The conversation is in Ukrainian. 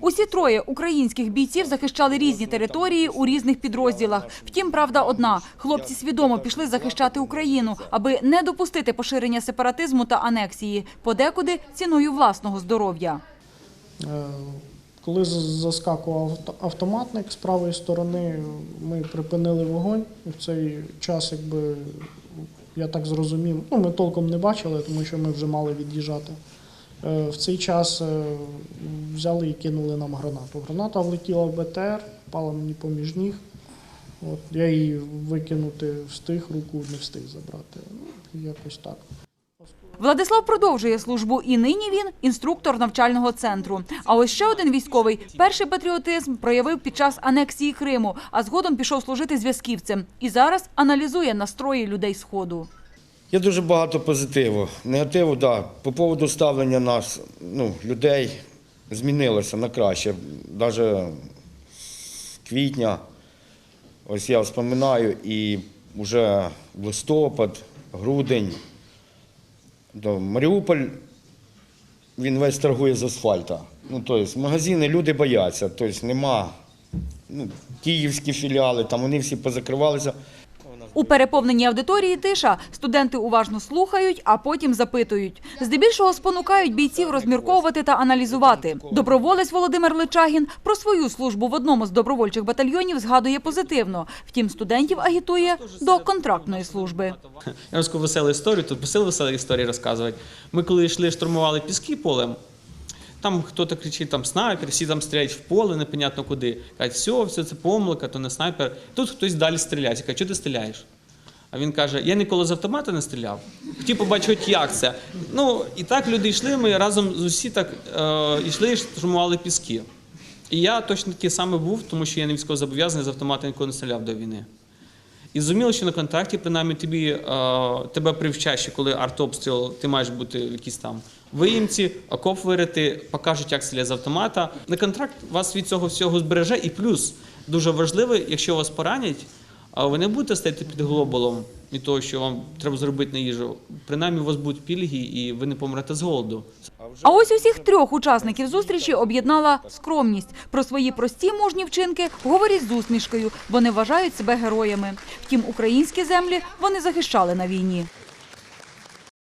Усі троє українських бійців захищали різні території у різних підрозділах. Втім, правда одна: хлопці свідомо пішли захищати Україну, аби не допустити поширення сепаратизму та анексії, подекуди ціною власного здоров'я. Е, Коли заскакував автоматник з правої сторони, ми припинили вогонь. І в цей час, якби я так зрозумів, ну ми толком не бачили, тому що ми вже мали від'їжджати. Е, В цей час е, взяли і кинули нам гранату. Граната влетіла в БТР, впала мені поміж ніг. От, я її викинути встиг, руку не встиг забрати. Ну, якось так. Владислав продовжує службу, і нині він інструктор навчального центру. А ось ще один військовий перший патріотизм проявив під час анексії Криму, а згодом пішов служити зв'язківцем. І зараз аналізує настрої людей сходу. Є дуже багато позитиву. Негативу, так. Да. По поводу ставлення нас, ну, людей змінилося на краще. Навіть з квітня, ось я вспоминаю, і вже листопад, грудень, Маріуполь, він весь торгує з асфальта. Ну, тобто, магазини люди бояться, тобто нема. Ну, київські філіали, там вони всі позакривалися. У переповненій аудиторії тиша студенти уважно слухають, а потім запитують. Здебільшого спонукають бійців розмірковувати та аналізувати. Доброволець Володимир Личагін про свою службу в одному з добровольчих батальйонів згадує позитивно. Втім, студентів агітує до контрактної служби. Я розкажу веселу історію, тут посил веселі історії розказувати. Ми коли йшли, штурмували піски полем, там хтось кричить, там снайпер, всі там стріляють в поле, непонятно куди. Кажуть, все, все це помилка, то не снайпер. Тут хтось далі стріляє. Кажу, що ти стріляєш? А він каже: я ніколи з автомата не стріляв. Хотів побачити, як це. Ну, і так люди йшли, ми разом з усі так е, йшли і штурмували піски. І я точно такий самий був, тому що я не військовозобов'язаний, з автомата ніколи не стріляв до війни. І зрозуміло, що на контракті, принаймні, тобі, е, тебе привчать, коли артобстріл, ти маєш бути в якійсь там виїмці, окоп вирити, покажуть, як стріляти з автомата. На контракт вас від цього всього збереже. І плюс дуже важливо, якщо вас поранять, а ви не будете стояти під глобалом від того, що вам треба зробити на їжу. Принаймні, у вас будуть пільги, і ви не помрете з голоду. А ось усіх трьох учасників зустрічі об'єднала скромність. Про свої прості мужні вчинки говорять з усмішкою, Вони вважають себе героями. Втім, українські землі вони захищали на війні.